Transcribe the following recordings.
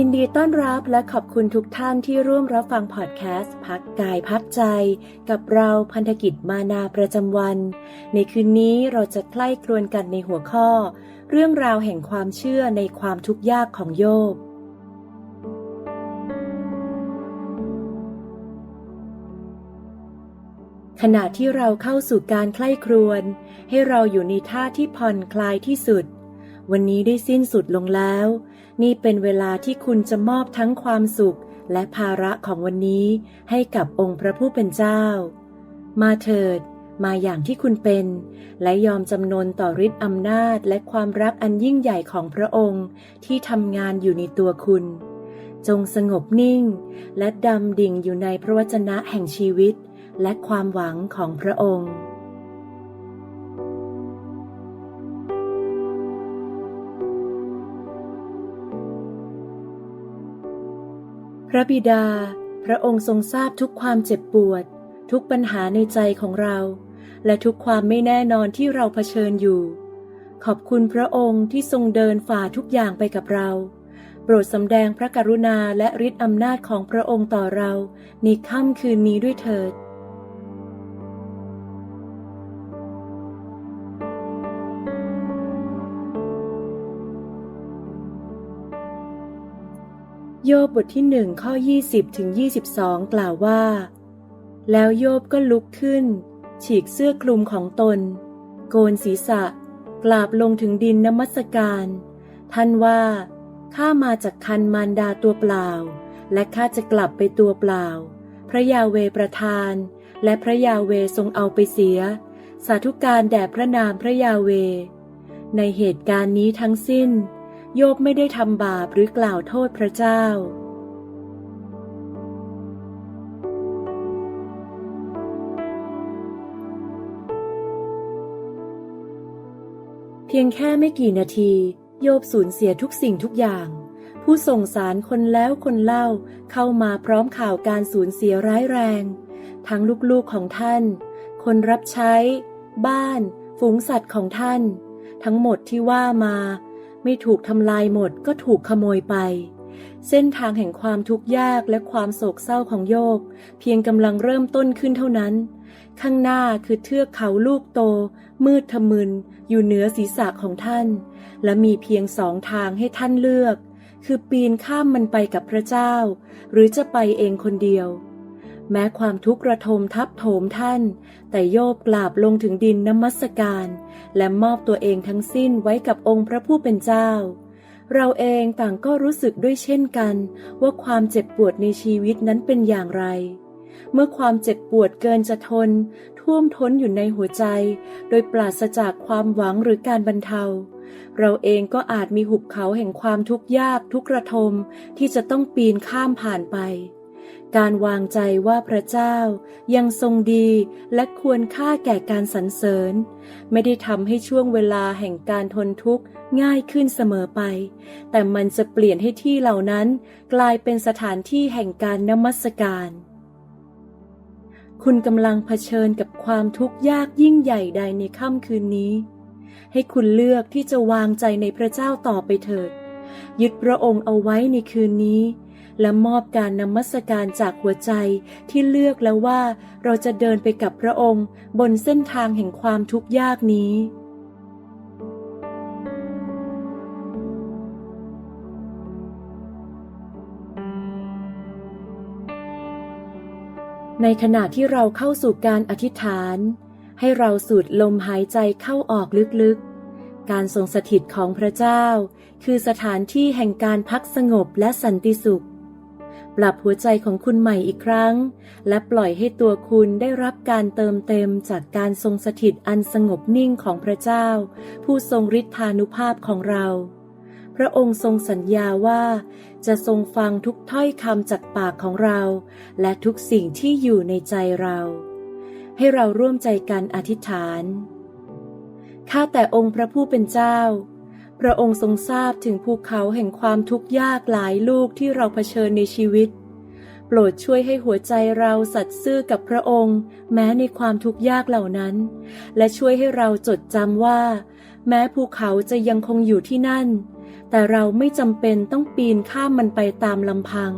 ยินดีต้อนรับและขอบคุณทุกท่านที่ร่วมรับฟังพอดแคสต์ พักกายพักใจ กับเราพันธกิจมานาประจำวัน ในคืนนี้เราจะใกล้ครวนกันในหัวข้อ เรื่องราวแห่งความเชื่อในความทุกข์ยากของโยบขณะที่เราเข้าสู่การใคร่ครวญให้เราอยู่ในท่าที่ผ่อนคลายที่สุด วันนี้ได้สิ้นสุดลงแล้ว นี่เป็นเวลาที่คุณจะมอบทั้งความสุขและภาระของวันนี้ให้กับองค์พระผู้เป็นเจ้า มาเถิด มาอย่างที่คุณเป็น และยอมจำนนต่อฤทธิ์อำนาจและความรักอันยิ่งใหญ่ของพระองค์ที่ทำงานอยู่ในตัวคุณ จงสงบนิ่ง และดำดิ่งอยู่ในพระวจนะแห่งชีวิต และความหวังของพระองค์ ระบิดา พระองค์ทรงทราบทุกความเจ็บปวด ทุกปัญหาในใจของเรา และทุกความไม่แน่นอนที่เราเผชิญอยู่ ขอบคุณพระองค์ที่ทรงเดินฝ่าทุกอย่างไปกับเรา โปรดสำแดงพระกรุณาและฤทธิอำนาจของพระองค์ต่อเราในค่ำคืนนี้ด้วยเถิด โยบบทที่หนึ่งข้อ 20 ถึง 22 กล่าวว่า แล้วโยบก็ลุกขึ้น ฉีกเสื้อคลุมของตน โกนศีรษะ กราบลงถึงดินนมัสการ ท่านว่า ข้ามาจากคันมารดาตัวเปล่า และข้าจะกลับไปตัวเปล่า พระยาเวประทาน และพระยาเวทรงเอาไปเสีย สาธุการแด่พระนามพระยาเว ในเหตุการณ์นี้ทั้งสิ้น โยบไม่ได้ทำบาปหรือกล่าวโทษพระเจ้า เพียงแค่ไม่กี่นาที โยบสูญเสียทุกสิ่งทุกอย่าง ผู้ส่งสารคนแล้วคนเล่าเข้ามาพร้อมข่าวการสูญเสียร้ายแรง ทั้งลูกๆของท่าน คนรับใช้ บ้าน ฝูงสัตว์ของท่าน ทั้งหมดที่ว่ามา ไม่ถูกทำลายหมดก็ถูกขโมยไป เส้นทางแห่งความทุกข์ยากและความโศกเศร้าของโยบเพียงกำลังเริ่มต้นขึ้นเท่านั้น ข้างหน้าคือเทือกเขาลูกโต มืดทะมึน อยู่เหนือศีรษะของท่าน และมีเพียงสองทางให้ท่านเลือก คือปีนข้ามมันไปกับพระเจ้า หรือจะไปเองคนเดียว แม้ความทุกข์ระทมทับโถมท่าน แต่โยบกราบลงถึงดินนมัสการ และมอบตัวเองทั้งสิ้นไว้กับองค์พระผู้เป็นเจ้า เราเองต่างก็รู้สึกด้วยเช่นกัน ว่าความเจ็บปวดในชีวิตนั้นเป็นอย่างไร เมื่อความเจ็บปวดเกินจะทน ท่วมท้นอยู่ในหัวใจ โดยปราศจากความหวังหรือการบรรเทา เราเองก็อาจมีหุบเขาแห่งความทุกข์ยากทุกระทมที่จะต้องปีนข้ามผ่านไป การวางใจว่าพระเจ้ายังทรงดีและควรค่าแก่การสรรเสริญ ไม่ได้ทำให้ช่วงเวลาแห่งการทนทุกข์ง่ายขึ้นเสมอไป แต่มันจะเปลี่ยนให้ที่เหล่านั้นกลายเป็นสถานที่แห่งการนมัสการ คุณกำลังเผชิญกับความทุกข์ยากยิ่งใหญ่ใดในค่ำคืนนี้ ให้คุณเลือกที่จะวางใจในพระเจ้าต่อไปเถิด ยึดพระองค์เอาไว้ในคืนนี้ และมอบการนมัสการจากหัวใจที่เลือกแล้วว่าเราจะเดินไปกับพระองค์บนเส้นทางแห่งความทุกข์ยากนี้ในขณะที่เราเข้าสู่การอธิษฐาน ให้เราสูดลมหายใจเข้าออกลึกๆ การทรงสถิตของพระเจ้า คือสถานที่แห่งการพักสงบและสันติสุข ปรับหัวใจของคุณใหม่อีกครั้ง และปล่อยให้ตัวคุณได้รับการเติมเต็มจากการทรงสถิตอันสงบนิ่งของพระเจ้า ผู้ทรงฤทธานุภาพของเรา พระองค์ทรงสัญญาว่า จะทรงฟังทุกถ้อยคำจากปากของเรา และทุกสิ่งที่อยู่ในใจเรา ให้เราร่วมใจกันอธิษฐานข้าแต่องค์พระผู้เป็นเจ้า พระองค์ทรงทราบถึงภูเขาแห่งความทุกข์ยากหลายลูกที่เราเผชิญในชีวิต โปรดช่วยให้หัวใจเราสัตย์ซื่อกับพระองค์ แม้ในความทุกข์ยากเหล่านั้น และช่วยให้เราจดจำว่า แม้ภูเขาจะยังคงอยู่ที่นั่น แต่เราไม่จำเป็นต้องปีนข้ามมันไปตามลำพัง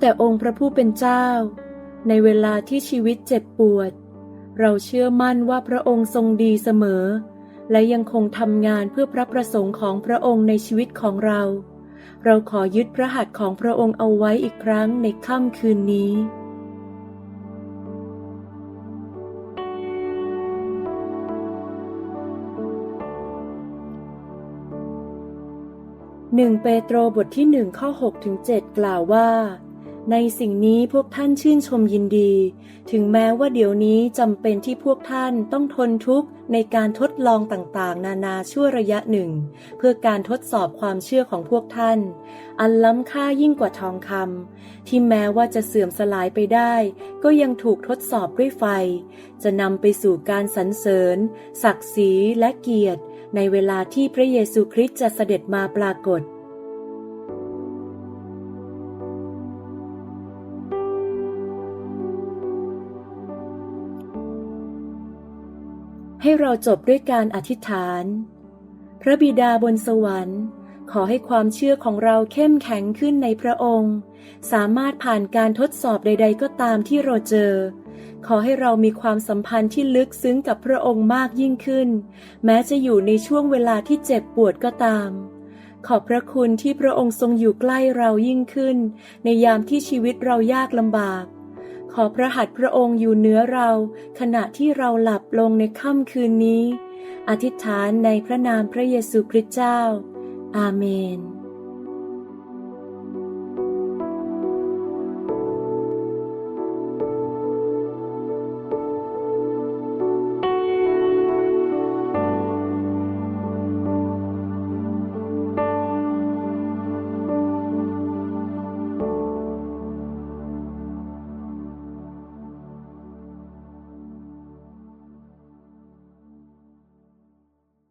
แต่องค์พระผู้เป็นเจ้า ในเวลาที่ชีวิตเจ็บปวด เราเชื่อมั่นว่าพระองค์ทรงดีเสมอ และยังคงทำงานเพื่อพระประสงค์ของพระองค์ในชีวิตของเรา เราขอยึดพระหัตถ์ของพระองค์เอาไว้อีกครั้งในค่ำคืนนี้หนึ่งเปโตรบทที่หนึ่งข้อ6ถึง7กล่าวว่า ในสิ่งนี้พวกท่านชื่นชมยินดี ถึงแม้ว่าเดี๋ยวนี้จำเป็นที่พวกท่านต้องทนทุกข์ในการทดลองต่างๆ นานาชั่วระยะหนึ่ง เพื่อการทดสอบความเชื่อของพวกท่าน อันล้ำค่ายิ่งกว่าทองคำที่แม้ว่าจะเสื่อมสลายไปได้ ก็ยังถูกทดสอบด้วยไฟ จะนำไปสู่การสรรเสริญ ศักดิ์ศรีและเกียรติ ในเวลาที่พระเยซูคริสต์จะเสด็จมาปรากฏ ให้เราจบด้วยการอธิษฐาน พระบิดาบนสวรรค์ ขอให้ความเชื่อของเราเข้มแข็งขึ้นในพระองค์ สามารถผ่านการทดสอบใด ๆ ก็ตามที่เราเจอ ขอให้เรามีความสัมพันธ์ที่ลึกซึ้งกับพระองค์มากยิ่งขึ้น แม้จะอยู่ในช่วงเวลาที่เจ็บปวดก็ตามขอบพระคุณที่พระองค์ทรงอยู่ใกล้เรายิ่งขึ้น ในยามที่ชีวิตเรายากลำบาก ขอพระหัตถ์พระองค์อยู่เหนือเราขณะที่เราหลับลงในค่ำคืนนี้ อธิษฐานในพระนามพระเยซูคริสต์เจ้า อาเมน